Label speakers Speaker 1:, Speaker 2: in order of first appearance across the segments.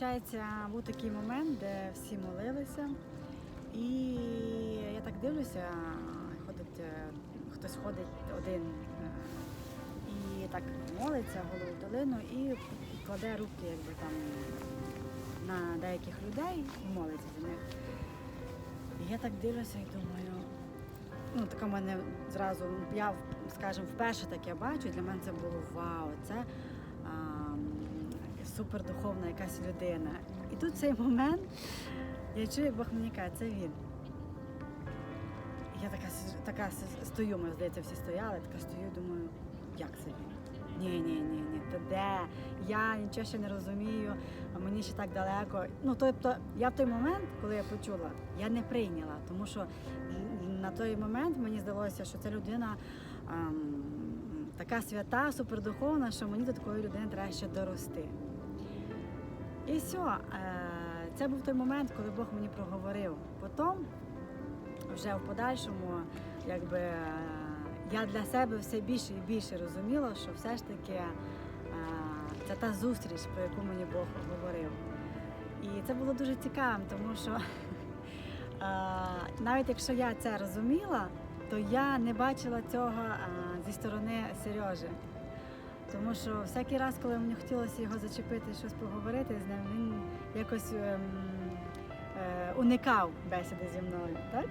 Speaker 1: виходить, був такий момент, де всі молилися. І я так дивлюся, ходить, е, хтось ходить один е, і так молиться голову долину і кладе руки якби, там, на деяких людей і молиться за них. І я так дивлюся і думаю, ну така в мене зразу, я скажімо, вперше таке бачу, для мене це було вау, це супердуховна якась людина. І тут цей момент я чую, як Бог мені каже, це він. Я така, така стою, ми здається, всі стояли, така стою, думаю, як це він? Ні, ні, ні, ні, то де? Я нічого ще не розумію, а мені ще так далеко. Ну, тобто, я в той момент, коли я почула, я не прийняла, тому що на той момент мені здалося, що ця людина ем, така свята, супердуховна, що мені до такої людини треба ще дорости. І все. Це був той момент, коли Бог мені проговорив. Потім, вже в подальшому, якби е, я для себе все більше і більше розуміла, що все ж таки е, це та зустріч, про яку мені Бог говорив. І це було дуже цікавим, тому що е, навіть якщо я це розуміла, то я не бачила цього зі сторони Сережі. Тому що всякий раз, коли мені хотілося його зачепити, щось поговорити з ним, він якось ем, е, уникав бесіди зі мною, так?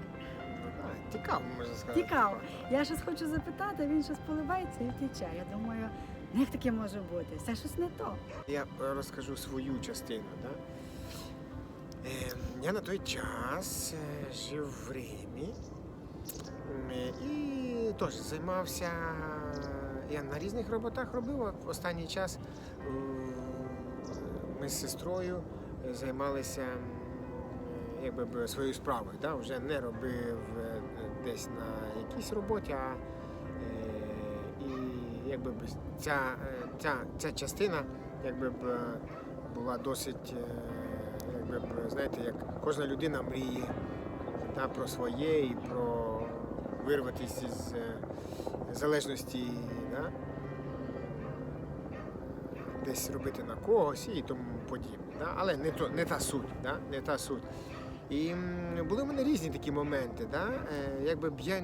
Speaker 2: Ну, так, Цікаво, можна сказати.
Speaker 1: Тікав. Я щось хочу запитати, він щось поливається і втіче. Я думаю, ну як таке може бути? Це щось не то.
Speaker 2: Я розкажу свою частину. Да? Е, я на той час е, жив в Римі і теж займався. Я на різних роботах робив. Останній час ми з сестрою е, займалися якби своєю справою. Да? Вже не робив е, десь на якійсь роботі, а е, і якби ця, ця, ця частина якби була досить, якби знаєте, як кожна людина мріє да, про своє і про вирватися із е, залежності, да, десь робити на когось і тому подібне. Да? Але не, то, не та суть. Да? Не та суть. І були в мене різні такі моменти. Да? Е, якби б я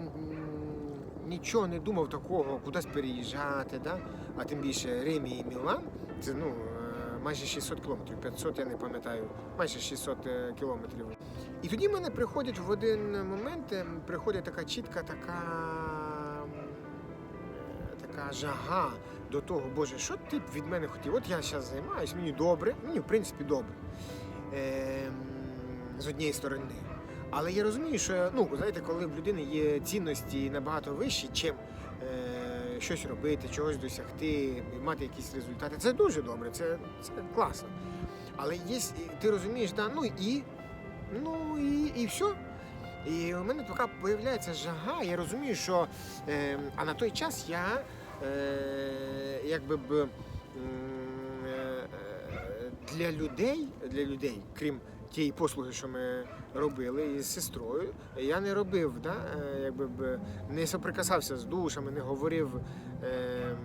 Speaker 2: нічого не думав такого, кудись переїжджати, да? а тим більше Рим і Мілан, це ну, майже 600 кілометрів, 500, я не пам'ятаю, майже 600 е, кілометрів. І тоді в мене приходять в один момент, е, приходить така чітка, така, е, така жага до того, Боже, що ти б від мене хотів? От я зараз займаюся, мені добре, мені в принципі добре. Ем, з однієї сторони. Але я розумію, що ну, знаєте, коли в людини є цінності набагато вищі, чим е, щось робити, чогось досягти, мати якісь результати, це дуже добре, це, це класно. Але є, ти розумієш, да, ну і, ну і, і все. І у мене така з'являється жага, я розумію, що е, а на той час я е, якби б е, для людей, для людей, крім тієї послуги, що ми робили із сестрою, я не робив, да, е, якби не соприкасався з душами, не говорив, е,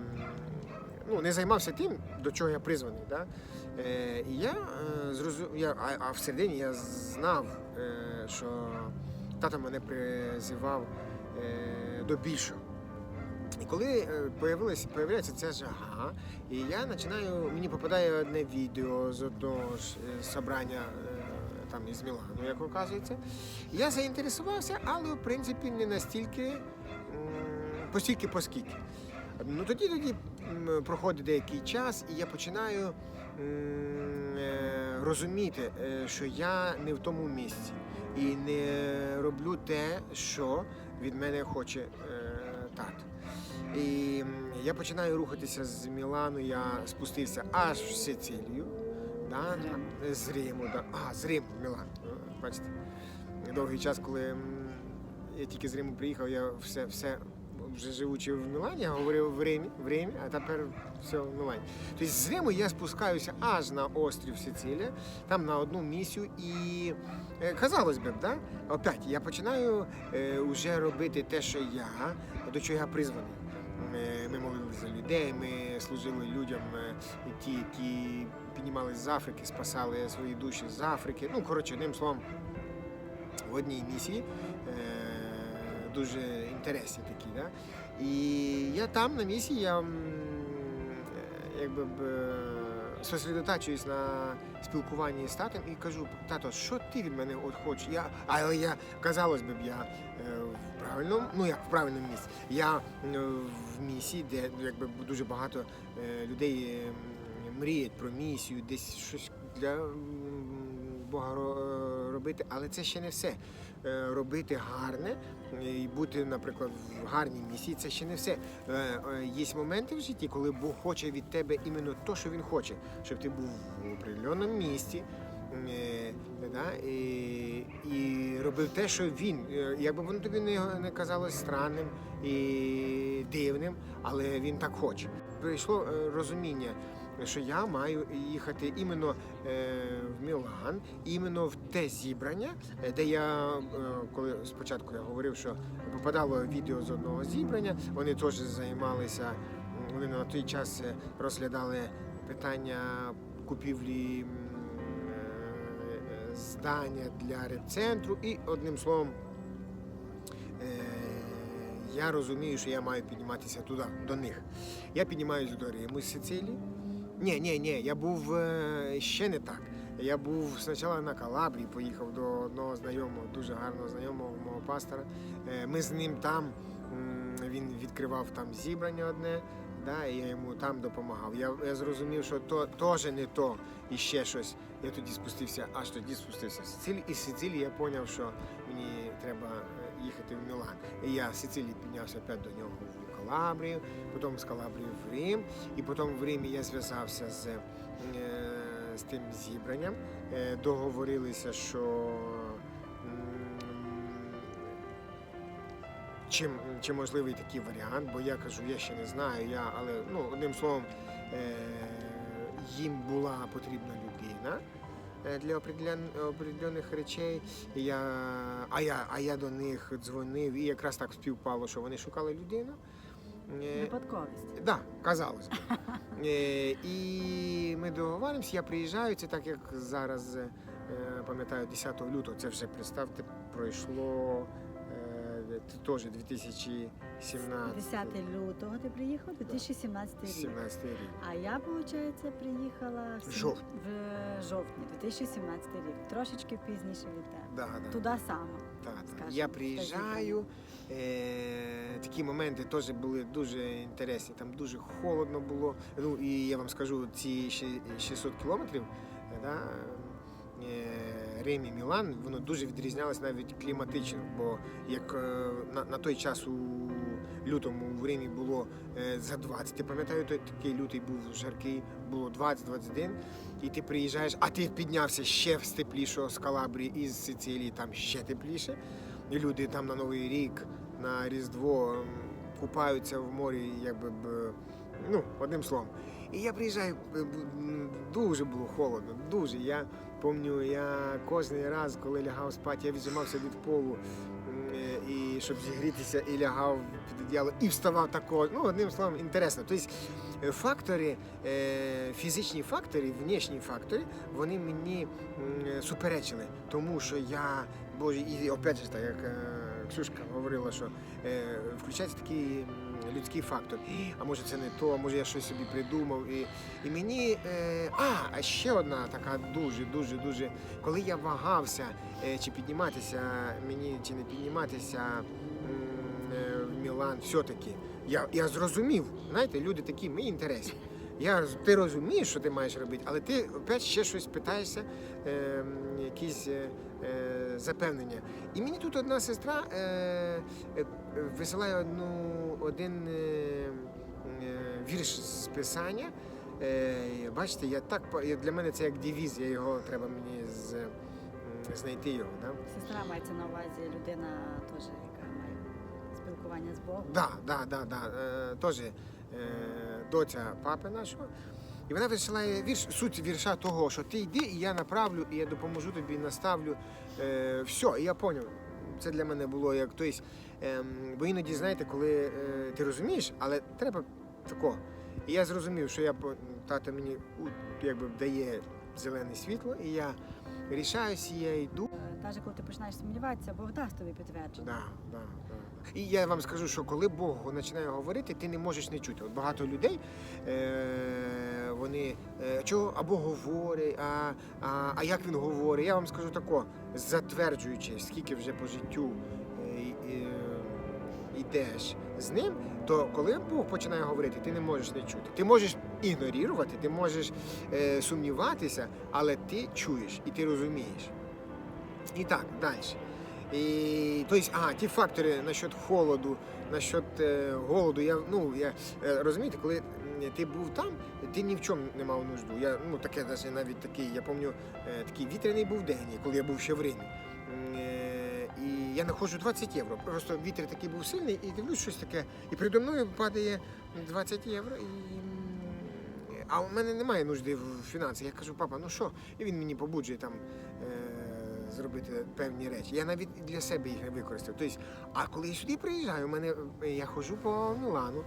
Speaker 2: ну, не займався тим, до чого я призваний. Да? Е, і я, е, зрозу- я а, всередині я знав, що тато мене призивав до більшого. І коли появляється ця жага, і я починаю, мені попадає одне відео з одного ж собрання там із Мілану, як оказується. Я заінтересувався, але в принципі не настільки, постільки поскільки. Ну тоді тоді проходить деякий час, і я починаю е, розуміти, е, що я не в тому місці і не роблю те, що від мене хоче е, тато. І я починаю рухатися з Мілану, я спустився аж в Сицилію, да,
Speaker 1: З Риму.
Speaker 2: да. а, з Риму, Мілан. Бачите, довгий час, коли я тільки з Риму приїхав, я все, все вже живучи в Мілані, я говорив в Римі, в Римі, а тепер все в Мілані. Тобто з Риму я спускаюся аж на острів Сицилія, там на одну місію, і е, казалось би, да, опять я починаю е, вже робити те, що я, до чого я призваний. Ми, людей. Ми служили людям, е, ті, які піднімались з Африки, спасали свої душі з Африки. Ну, коротше, одним словом, в одній місії е, дуже інтересні такі. Да? І я там на місії, я е, якби сосредотачуюсь на спілкуванні з татом і кажу, тато, що ти від мене от хочеш? Я, але я, казалось би, я е, в правильному, ну як в правильному місці. Я е, в місії, де якби дуже багато е, людей е, мріють про місію, десь щось для Бога робити, але це ще не все. Е, Робити гарне і бути, наприклад, в гарній місії, це ще не все. Е, е, Є моменти в житті, коли Бог хоче від тебе іменно те, що він хоче, щоб ти був в определеному місці. Да, і, і робив те, що він, якби воно тобі не, не казалось странним і дивним, але він так хоче. Прийшло розуміння, що я маю їхати іменно е, в Мілан, іменно в те зібрання, е, де я, е, коли спочатку я говорив, що попадало відео з одного зібрання, вони теж займалися, вони на той час розглядали питання купівлі здання для репцентру і одним словом. Я розумію, що я маю підніматися туди, до них. Я піднімаюся до Риму з Сицилії. Ні, ні, ні, я був е, ще не так. Я був спочатку на Калабрії, поїхав до одного знайомого, дуже гарного знайомого мого пастора. Е, Ми з ним там, він відкривав там зібрання одне, да, і я йому там допомагав. Я, я зрозумів, що то теж не то і ще щось. Я тоді спустився, аж тоді спустився в Сицилію. І з Сицилії я зрозумів, що мені треба е, їхати в Мілан. І я з Сицилії піднявся опять до нього Калабрію, потім з Калабрії в Рим, і потім в Римі я зв'язався з, е, з тим зібранням. Е, Договорилися, що м, чи, можливий такий варіант, бо я кажу, я ще не знаю, я, але ну, одним словом, е, їм була потрібна людина для определен- определених речей. Я, а, я, а я до них дзвонив, і якраз так співпало, що вони шукали людину. Е,
Speaker 1: Випадковість.
Speaker 2: Да, казалось би. Е, і ми договоримося, я приїжджаю, це так як зараз, е, пам'ятаю, 10 лютого, це вже представте, пройшло е, теж 2017
Speaker 1: 10 лютого ти приїхав, 2017 рік.
Speaker 2: 17 рік.
Speaker 1: А я, виходить, приїхала в, сім-
Speaker 2: Жовтні.
Speaker 1: в жовтні 2017 рік, трошечки пізніше від тебе.
Speaker 2: Да, да.
Speaker 1: Туди саме.
Speaker 2: Та.
Speaker 1: скажімо,
Speaker 2: Я приїжджаю. Е, такі моменти теж були дуже інтересні. Там дуже холодно було. Ну і я вам скажу, ці 600 кілометрів, да, е, Рим і Мілан, воно дуже відрізнялось навіть кліматично. Бо як е, на, на той час у лютому в Римі було е, за 20, я пам'ятаю, такий лютий був жаркий, було 20-21, і ти приїжджаєш, а ти піднявся ще з теплішого з Калабрії із Сицилії, там ще тепліше. І люди там на Новий рік, на Різдво купаються в морі, якби б, ну, одним словом. І я приїжджаю, дуже було холодно, дуже. Я пам'ятаю, я кожен раз, коли лягав спати, я віджимався від полу, і щоб зігрітися, і лягав під одіяло, і вставав також. Ну, одним словом, інтересно. Тобто е, фактори, е, фізичні фактори, внешні фактори, вони мені суперечили, тому що я, боже, і опять же так, як е, Ксюшка говорила, що включається такий м, людський фактор. А може це не то, а може я щось собі придумав. І, і мені. Е, а, а ще одна така дуже, дуже, дуже. Коли я вагався, е, чи підніматися мені, чи не підніматися е, в Мілан, все-таки. Я, я зрозумів, знаєте, люди такі, мені інтересні. Я, ти розумієш, що ти маєш робити, але ти опять ще щось питаєшся, е, якісь е, е, запевнення. І мені тут одна сестра е, е, висилає одну, один е, вірш з писання. Е, бачите, я так для мене це як девіз, я його треба мені з, знайти його. Да?
Speaker 1: Сестра мається на увазі людина теж, яка має спілкування з Богом.
Speaker 2: Да, да, да, да. Е, теж е, доця папи нашого. І вона висилає вірш, суть вірша того, що ти йди, і я направлю, і я допоможу тобі, наставлю. Е, все, і я зрозумів. Це для мене було як тобто, ем, бо іноді, знаєте, коли е, ти розумієш, але треба тако. І я зрозумів, що я тато мені якби дає зелене світло, і я рішаюсь, і я йду.
Speaker 1: Навіть коли ти починаєш сумніватися, Бог дасть тобі підтвердження.
Speaker 2: Да, да. І я вам скажу, що коли Бог починає говорити, ти не можеш не чути. От багато людей е, вони е, чого або говорять, а, а, а як він говорить. Я вам скажу тако, затверджуючи, скільки вже по життю е, е, йдеш з ним, то коли Бог починає говорити, ти не можеш не чути. Ти можеш ігнорувати, ти можеш е, сумніватися, але ти чуєш і ти розумієш. І так, далі. І, то есть, а, ті фактори насчет холоду, насчет е, голоду, я, ну, я, е, розумієте, коли ти був там, ти ні в чому не мав нужду. Я, ну, таке навіть такий, я пам'ятаю, е, такий вітряний був день, коли я був ще в Римі. Е, І я знаходжу 20 євро. Просто вітер такий був сильний, і дивлюсь щось таке. І передо мною падає 20 євро. І... А у мене немає нужди в фінансах. Я кажу, папа, ну що? І він мені побуджує там е, зробити певні речі. Я навіть для себе їх не використав. Тобто, а коли я сюди приїжджаю, у мене я ходжу по Мілану.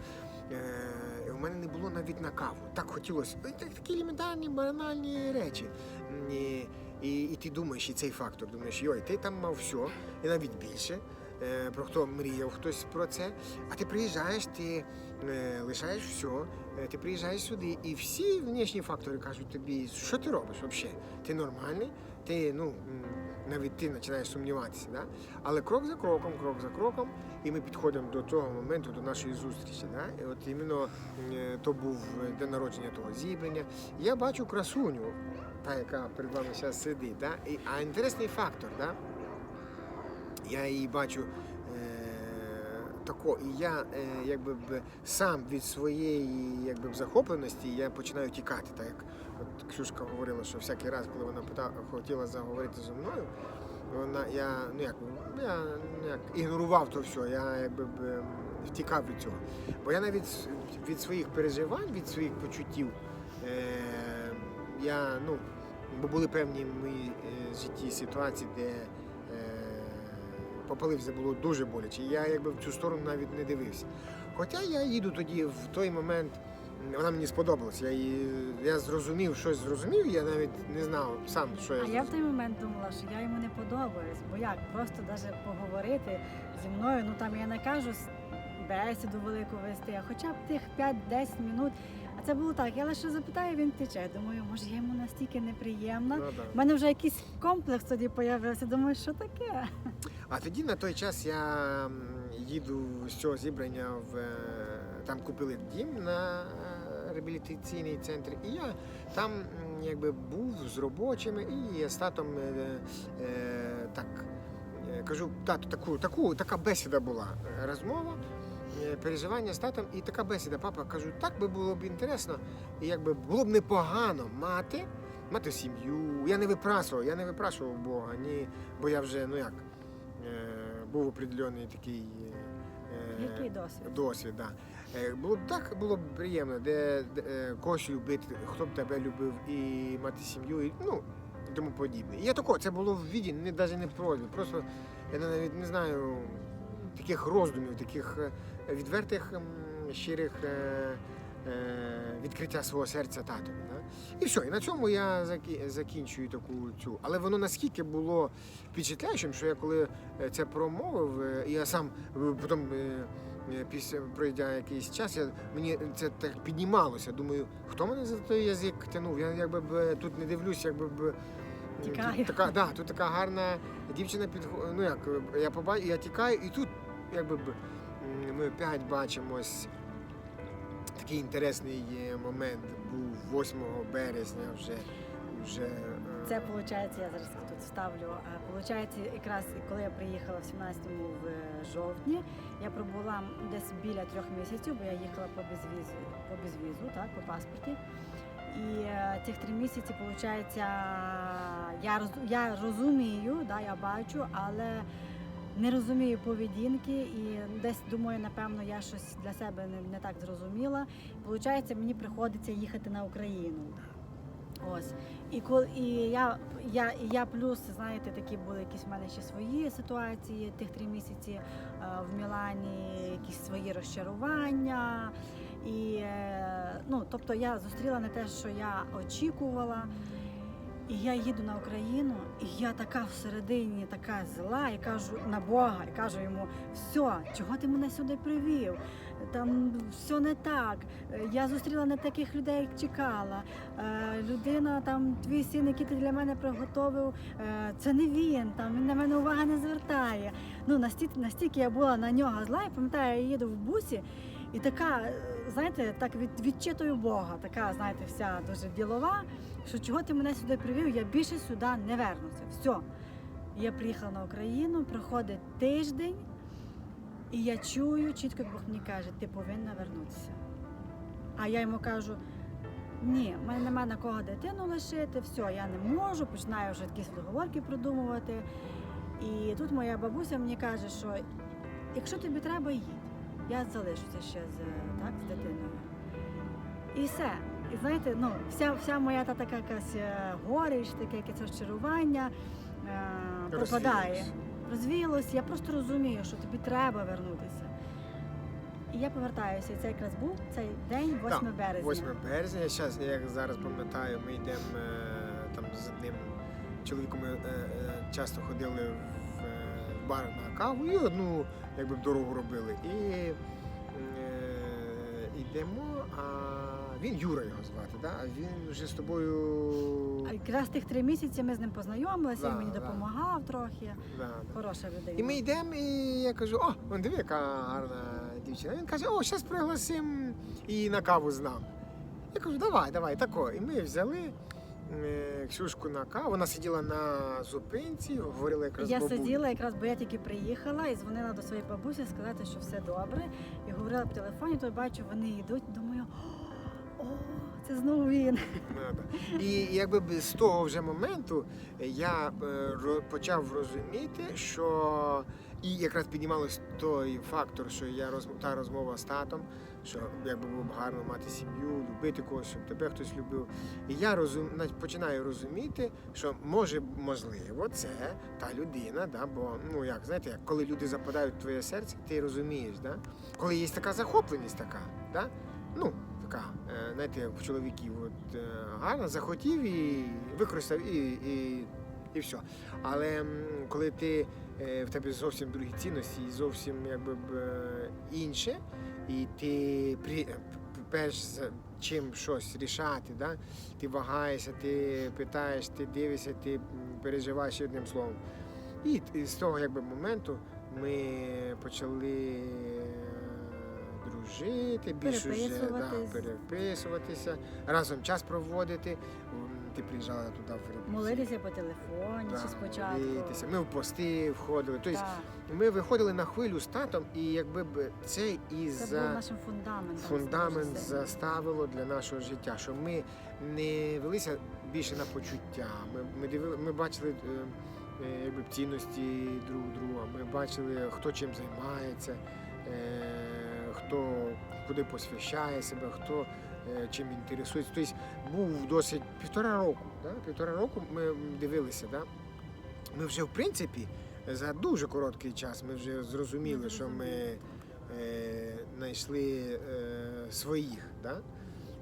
Speaker 2: Е, у мене не було навіть на каву. Так хотілося. Ну, Такі елементарні, банальні речі. І, і, і ти думаєш, і цей фактор, думаєш, йой, ти там мав все, і навіть більше. Е, Про хто мріяв хтось про це. А ти приїжджаєш, ти е, лишаєш все, ти приїжджаєш сюди, і всі внешні фактори кажуть тобі, що ти робиш взагалі? Ти нормальний, ти ну навіть ти починаєш сумніватися. Да? Але крок за кроком, крок за кроком, і ми підходимо до того моменту, до нашої зустрічі. Да? І от іменно е, то був день народження того зібрання. Я бачу красуню, та, яка перед вами зараз сидить. Да? І, а інтересний фактор, да? я її бачу. Тако, і я е, якби б сам від своєї якби б захопленості я починаю тікати. Так як от Ксюшка говорила, що всякий раз, коли вона пита, хотіла заговорити зі мною, вона я ну як я ну, як ігнорував то все, я якби б ем, втікав від цього. Бо я навіть від своїх переживань, від своїх почуттів, е, я ну, бо були певні в моїй е, житті ситуації, де попалився було дуже боляче. Я якби в цю сторону навіть не дивився. Хоча я їду тоді в той момент, вона мені сподобалась. Я, її, я зрозумів, щось зрозумів, я навіть не знав сам, що я
Speaker 1: А я в той момент думала, що я йому не подобаюсь, бо як просто навіть поговорити зі мною, ну там я не кажу бесіду велику вести, а хоча б тих 5-10 минут. А це було так, я лише запитаю, він тече. Думаю, може я йому настільки неприємна.
Speaker 2: Ну, да.
Speaker 1: У мене вже якийсь комплекс тоді появився. Думаю, що таке?
Speaker 2: А тоді на той час я їду з цього зібрання в е, там купили дім на е, реабілітаційний центр. І я там якби був з робочими і з татом е, е, так е, кажу, тату, таку, таку, така бесіда була. Розмова. Е, Переживання з татом і така бесіда. Папа кажу, так би було б інтересно, і якби було б непогано мати, мати сім'ю. Я не випрашував, я не випрашував Бога, ні, бо я вже ну як е, був определений такий е,
Speaker 1: Який досвід?
Speaker 2: досвід. Да. Було б так було б приємно, де, де когось любити, хто б тебе любив, і мати сім'ю, і ну і тому подібне. І я тако, це було в віді, не навіть не просьби. Просто я навіть не знаю таких роздумів, таких відвертих, щирих. е, е, Відкриття свого серця. Да? І все, і на цьому я закінчую таку цю. Але воно наскільки було впечатляючим, що я коли е, це промовив, я сам потім після пройдя якийсь час, я, мені це так піднімалося. Думаю, хто мене за той язик тянув? Я якби б тут не дивлюсь, якби б.
Speaker 1: Тікаю.
Speaker 2: Тут така, да, тут така гарна дівчина під ну як я побачу, я тікаю, і тут якби б ми опять бачимось. Такий інтересний момент був 8 березня вже. вже е,
Speaker 1: Це виходить, я зараз тут ставлю. Виходить, якраз коли я приїхала в 17-му в е, жовтні, я пробула десь біля трьох місяців, бо я їхала по безвізу, по безвізу, так, по паспорті. І е, цих три місяці, виходить, я, роз, я розумію, да, я бачу, але не розумію поведінки і десь думаю, напевно, я щось для себе не, не так зрозуміла. Получається, мені приходиться їхати на Україну. Ось. І коли і я, я, і я плюс, знаєте, такі були якісь в мене ще свої ситуації тих три місяці е, в Мілані, якісь свої розчарування. І е, ну, тобто я зустріла не те, що я очікувала. І я їду на Україну, і я така всередині, така зла, і кажу на Бога, і кажу йому: все, чого ти мене сюди привів? Там все не так. Я зустріла не таких людей, як чекала. Е, Людина, там твій син, який ти для мене приготовив, е, це не він. Там він на мене уваги не звертає. Ну настільки я була на нього зла, я пам'ятаю, я їду в бусі. І така, знаєте, так від, відчитую Бога, така, знаєте, вся дуже ділова, що чого ти мене сюди привів, я більше сюди не вернуся. Все. Я приїхала на Україну, проходить тиждень, і я чую, чітко Бог мені каже, ти повинна вернутися. А я йому кажу: ні, в мене немає на кого дитину лишити, все, я не можу, починаю вже якісь договорки продумувати. І тут моя бабуся мені каже, що якщо тобі треба, їдь. Я залишуся ще з, так, з дитиною. І все. І знаєте, ну, вся, вся моя та така якась е, горіч, таке якесь розчарування е, пропадає.
Speaker 2: Розвіялось.
Speaker 1: Розвіялось. Я просто розумію, що тобі треба вернутися. І я повертаюся. І це якраз був цей день, 8
Speaker 2: Так,
Speaker 1: березня.
Speaker 2: 8 березня. Я я як зараз пам'ятаю, ми йдемо е, там з одним чоловіком. Ми е, часто ходили в бар на каву і одну якби дорогу робили. І е, йдемо, а він Юра його звати, да? а він вже з тобою.
Speaker 1: А якраз тих три місяці ми з ним познайомилися, він мені
Speaker 2: да.
Speaker 1: допомагав трохи.
Speaker 2: Да, да.
Speaker 1: Хороша людина.
Speaker 2: І ми йдемо, і я кажу, о, вон диви, яка гарна дівчина. Він каже, о, зараз пригласим її на каву з нами. Я кажу, давай, давай, тако. І ми взяли Ксюшку на каву. Вона сиділа на зупинці, говорила якраз
Speaker 1: Я
Speaker 2: бабулі.
Speaker 1: сиділа, якраз бо я тільки приїхала і дзвонила до своєї бабусі сказати, що все добре. І говорила по телефоні, то бачу, вони йдуть. Думаю, о, це знову він.
Speaker 2: Ну. І якби з того вже моменту я е, почав розуміти, що і якраз піднімалось той фактор, що я розм... та розмова з татом, що якби було б гарно мати сім'ю, любити когось, щоб тебе хтось любив. І я розум... починаю розуміти, що може можливо це та людина, да? бо ну як знаєте, як коли люди западають в твоє серце, ти розумієш, да? коли є така захопленість така, да? ну така, е, знаєте, в чоловіків, от е, гарно захотів і використав і, і, і все. Але коли ти е, в тебе зовсім другі цінності і зовсім якби інше, і ти при, перш за чим щось рішати, да? ти вагаєшся, ти питаєш, ти дивишся, ти переживаєш одним словом. І, з того якби моменту ми почали е, дружити, більш уже да, переписуватися, разом час проводити. Ти приїжджала туди в Філіппінці.
Speaker 1: Молитися по телефоні
Speaker 2: Да,
Speaker 1: чи спочатку.
Speaker 2: молитися. Ми в пости входили. Тобто ми виходили на хвилю з татом, і якби б це і
Speaker 1: це
Speaker 2: за
Speaker 1: нашим фундаментом.
Speaker 2: фундамент заставило для нашого життя, що ми не велися більше на почуття. Ми, ми, дивили, ми бачили е, е, якби, цінності друг друга, ми бачили, хто чим займається, е, хто куди посвящає себе, хто чим інтересується. Тобто був досить півтора року. Да? Півтора року ми дивилися. Да? Ми вже в принципі за дуже короткий час ми вже зрозуміли, що ми е, знайшли е, своїх. Да?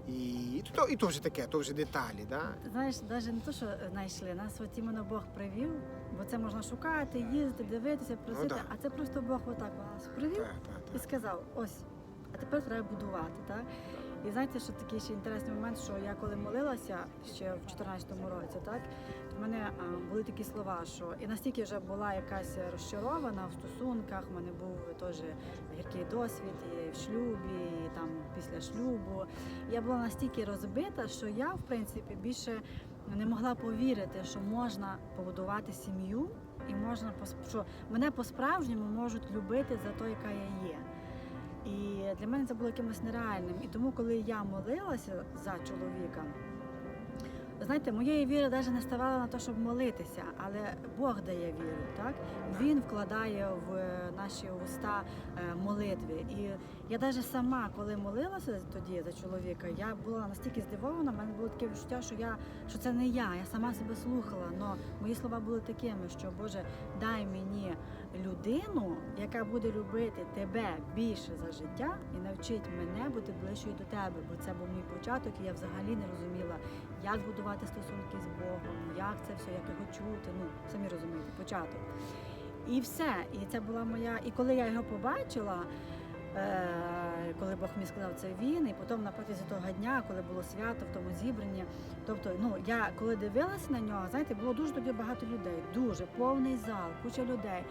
Speaker 2: І, і, то, і то вже таке, то вже деталі. Да?
Speaker 1: Знаєш, навіть не то, що знайшли, нас от іменно Бог привів, бо це можна шукати, їздити, дивитися, просити,
Speaker 2: да.
Speaker 1: а це просто Бог отак нас привів
Speaker 2: Так, так,
Speaker 1: і сказав: ось, а тепер треба будувати. Так? І знаєте, що такий ще інтересний момент, що я коли молилася ще в 2014 році, так в мене були такі слова, що і настільки вже була якась розчарована в стосунках, в мене був теж гіркий досвід і в шлюбі, і там після шлюбу. Я була настільки розбита, що я, в принципі, більше не могла повірити, що можна побудувати сім'ю, і можна що мене по-справжньому можуть любити за те, яка я є. І для мене це було якимось нереальним. І тому, коли я молилася за чоловіка, знаєте, моєї віри навіть не ставала на те, щоб молитися, але Бог дає віру, так? Він вкладає в е, наші уста е, молитви. І я навіть сама, коли молилася тоді за чоловіка, я була настільки здивована, в мене було таке відчуття, що я що це не я, я сама себе слухала. але мої слова були такими, що Боже, дай мені людину, яка буде любити тебе більше за життя і навчить мене бути ближчою до тебе, бо це був мій початок, і я взагалі не розуміла, як будувати стосунки з Богом, як це все, як його чути. Ну самі розумієте, початок. І все. І це була моя. І коли я його побачила. Е, Коли Бог мені сказав, це він, і потім на протязі того дня, коли було свято в тому зібранні. Тобто, ну я коли дивилася на нього, знаєте, було дуже тоді багато людей, дуже повний зал, куча людей.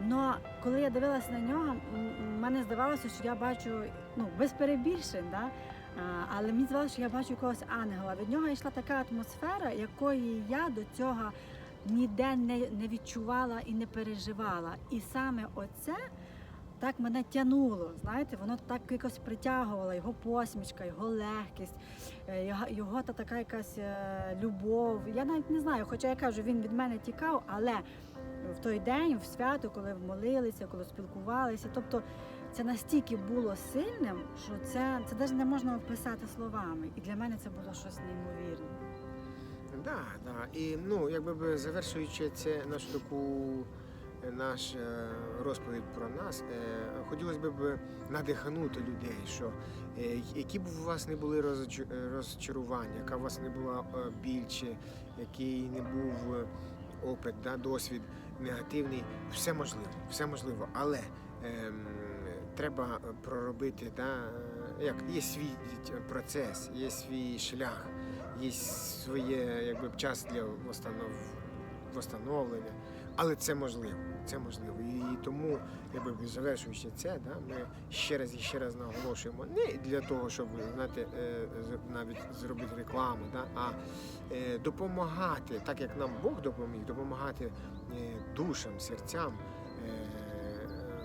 Speaker 1: Но коли я дивилася на нього, м- м- мене здавалося, що я бачу ну без перебільшень, да? Але мені здавалося, що я бачу якогось ангела. Від нього йшла така атмосфера, якої я до цього ніде не, не відчувала і не переживала. І саме оце так мене тянуло. Знаєте, воно так якось притягувало його посмішка, його легкість, е, його, та така якась е, любов. Я навіть не знаю, хоча я кажу, він від мене тікав, але в той день, в свято, коли молилися, коли спілкувалися, тобто. Це настільки було сильним, що це, це навіть не можна описати словами. І для мене це було щось неймовірне.
Speaker 2: Да, да. І ну, якби би завершуючи це нашу таку наш е, розповідь про нас, е, хотілося б надихнути людей, що е, які б у вас не були розчарування, яка у вас не була біль, чи який не був опит, да, досвід негативний, все можливо, все можливо, але ем, треба проробити, да, як є свій процес, є свій шлях є своє якби час для восстанов... восстановлення, але це можливо. Це можливо. І тому, якби завершуючи це, да, ми ще раз і ще раз наголошуємо не для того, щоб знаєте, е, навіть зробити рекламу, да, а е, допомагати, так як нам Бог допоміг, допомагати е, душам, серцям.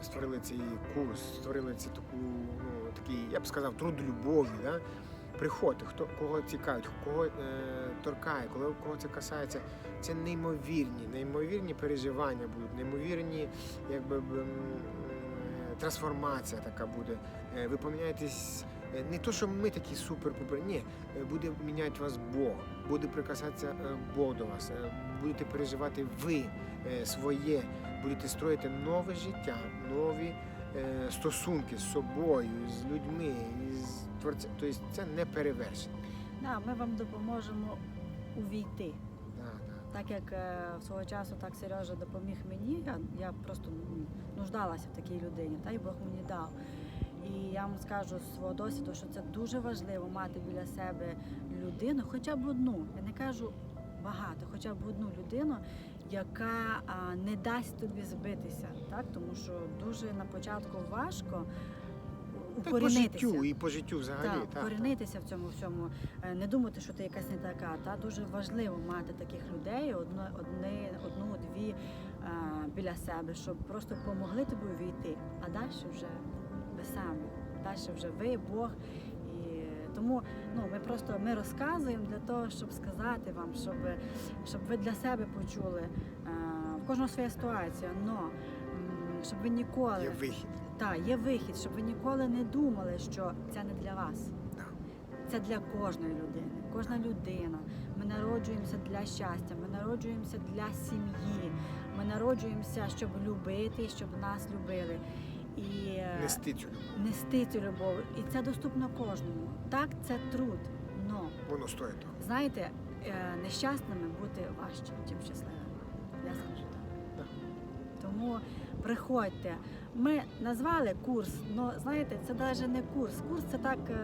Speaker 2: Створили цей курс, створили цю таку, ну такий, я б сказав, труд любові. Да? Приходьте, хто кого цікавить, кого е, торкає, коли кого це касається, це неймовірні, неймовірні переживання будуть, неймовірні, якби е, трансформація така буде. Е, ви поміняєтесь. е, Не то, що ми такі супер-пупер, ні, е, буде міняти вас Бог, буде прикасатися Бог до вас, будете переживати ви своє, будете строїти нове життя, нові стосунки з собою, з людьми, з творцем. Тобто це не перевершено.
Speaker 1: Да, ми вам допоможемо увійти.
Speaker 2: Да, да.
Speaker 1: Так як е, свого часу так Сережа допоміг мені, я, я просто ну, нуждалася в такій людині, та й Бог мені дав. І я вам скажу з свого досвіду, що це дуже важливо мати біля себе людину, хоча б одну. Я не кажу багато, хоча б одну людину, яка а, не дасть тобі збитися, так? тому що дуже на початку важко
Speaker 2: Та по життю, і по життю взагалі.
Speaker 1: Так,
Speaker 2: так, так.
Speaker 1: в цьому всьому, е, не думати, що ти якась не така. Та дуже важливо мати таких людей, одно, одне, одну, дві е, біля себе, щоб просто допомогли тобі увійти. А далі вже ви самі. Далі вже ви, Бог. І тому ну, ми просто ми розказуємо для того, щоб сказати вам, щоб, щоб ви для себе почули. Е, в кожного своя ситуація, но щоб ви ніколи
Speaker 2: Є вихід.
Speaker 1: Так, є вихід, щоб ви ніколи не думали, що це не для вас. Це для кожної людини. Кожна людина. Ми народжуємося для щастя, ми народжуємося для сім'ї. Ми народжуємося, щоб любити, щоб нас любили. І е,
Speaker 2: Нести цю любов.
Speaker 1: нести цю любов. І це доступно кожному. Так, це труд. Но
Speaker 2: Воно стоїть того.
Speaker 1: знаєте, е, нещасними бути важче, ніж щасливими. Я скажу так. Тому приходьте. Ми назвали курс, але знаєте, це навіть не курс. Курс це так е,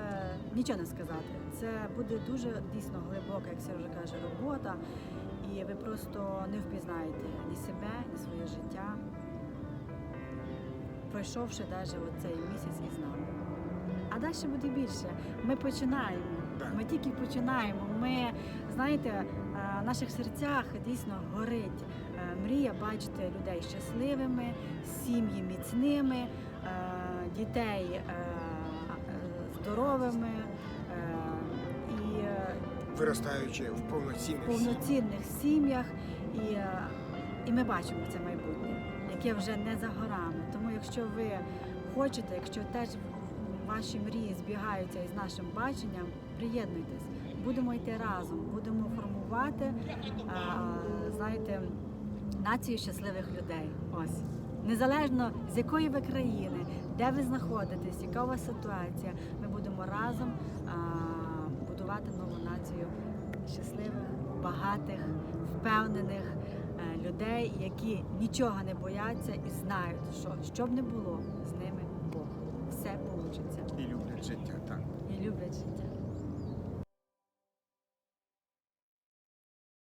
Speaker 1: нічого не сказати. Це буде дуже дійсно глибока, як Сережа каже, робота. І ви просто не впізнаєте ні себе, ні своє життя, пройшовши навіть цей місяць із нами. А далі буде більше. Ми починаємо. Ми тільки починаємо. Ми, знаєте, е, в наших серцях дійсно горить мрія бачити людей щасливими, сім'ї міцними, е, дітей е, е, здоровими. е, І е,
Speaker 2: виростаючи в повноцінних
Speaker 1: повноцінних сім'ях, і, е, і ми бачимо це майбутнє, яке вже не за горами. Тому, якщо ви хочете, якщо теж ваші мрії збігаються із нашим баченням, приєднуйтесь, будемо йти разом, будемо формувати, е, знаєте, націю щасливих людей. Ось. Незалежно з якої ви країни, де ви знаходитесь, яка у вас ситуація, ми будемо разом а, будувати нову націю щасливих, багатих, впевнених е, людей, які нічого не бояться і знають, що що б не було, з ними Бог. Все вийде.
Speaker 2: І люблять життя, так.
Speaker 1: І люблять життя.